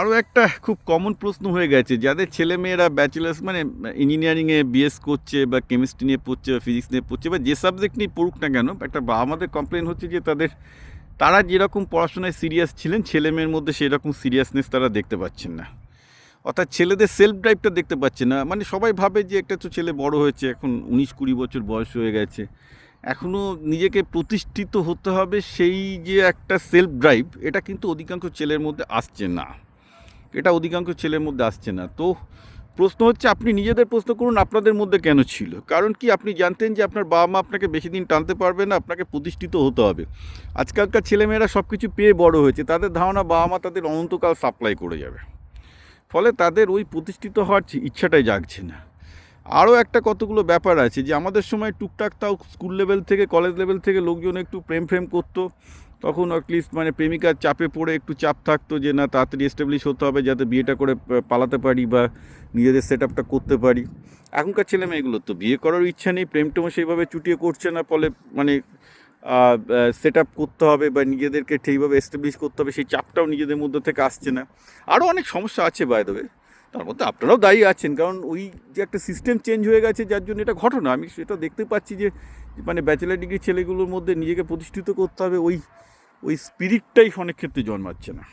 আরও একটা খুব কমন প্রশ্ন হয়ে গেছে। যাদের ছেলেমেয়েরা ব্যাচেলার্স মানে ইঞ্জিনিয়ারিংয়ে বিএস করছে বা কেমিস্ট্রি নিয়ে পড়ছে বা ফিজিক্স নিয়ে পড়ছে বা যে সাবজেক্ট নিয়ে পড়ুক না কেন, একটা আমাদের কমপ্লেন হচ্ছে যে তাদের, তারা যেরকম পড়াশোনায় সিরিয়াস ছিলেন, ছেলেমেয়ের মধ্যে সেরকম সিরিয়াসনেস তারা দেখতে পাচ্ছেন না। অর্থাৎ ছেলেদের সেলফ ড্রাইভটা দেখতে পাচ্ছে না। মানে সবাই ভাবে যে একটা তো ছেলে বড় হয়েছে, এখন উনিশ কুড়ি বছর বয়স হয়ে গেছে। এখনও নিজেকে প্রতিষ্ঠিত হতে হবে সেই যে একটা সেলফ ড্রাইভ এটা কিন্তু অধিকাংশ ছেলের মধ্যে আসছে না। এটা অধিকাংশ ছেলের মধ্যে আসছে না। তো প্রশ্ন হচ্ছে আপনি নিজেদের প্রশ্ন করুন, আপনাদের মধ্যে কেন ছিল? কারণ কি আপনি জানতেন যে আপনার বাবা মা আপনাকে বেশি দিন টানতে পারবে না, আপনাকে প্রতিষ্ঠিত হতে হবে। আজকালকার ছেলেমেয়েরা সব কিছু পেয়ে বড় হয়েছে, তাদের ধারণা বাবা মা তাদের অনন্তকাল সাপ্লাই করে যাবে। ফলে তাদের ওই প্রতিষ্ঠিত হওয়ার ইচ্ছাটাই জাগছে না। আরও একটা কতগুলো ব্যাপার আছে যে আমাদের সময় টুকটাক তাও স্কুল লেভেল থেকে, কলেজ লেভেল থেকে লোকজন একটু প্রেম ফ্রেম করতো। তখন অ্যাটলিস্ট মানে প্রেমিকার চাপে পড়ে একটু চাপ থাকতো যে না, তাড়াতাড়ি এস্টাবলিশ হতে হবে যাতে বিয়েটা করে পালাতে পারি বা নিজেদের সেট আপটা করতে পারি। এখনকার ছেলে মেয়েগুলোর তো বিয়ে করার ইচ্ছা নেই, প্রেম টেমও সেইভাবে চুটিয়ে করছে না, ফলে মানে সেট আপ করতে হবে বা নিজেদেরকে ঠিকভাবে এস্টাবলিশ করতে হবে, সেই চাপটাও নিজেদের মধ্যে থেকে আসছে না। আরও অনেক সমস্যা আছে বাই দেবে তার মধ্যে আপনারাও দায়ী আছেন, কারণ ওই যে একটা সিস্টেম চেঞ্জ হয়ে গেছে, যার জন্য এটা ঘটনা। আমি সেটা দেখতে পাচ্ছি যে মানে ব্যাচেলার ডিগ্রি ছেলেগুলোর মধ্যে নিজেকে প্রতিষ্ঠিত করতে হবে, ওই ওই স্পিরিটটাই অনেক ক্ষেত্রে জন্মাচ্ছে না।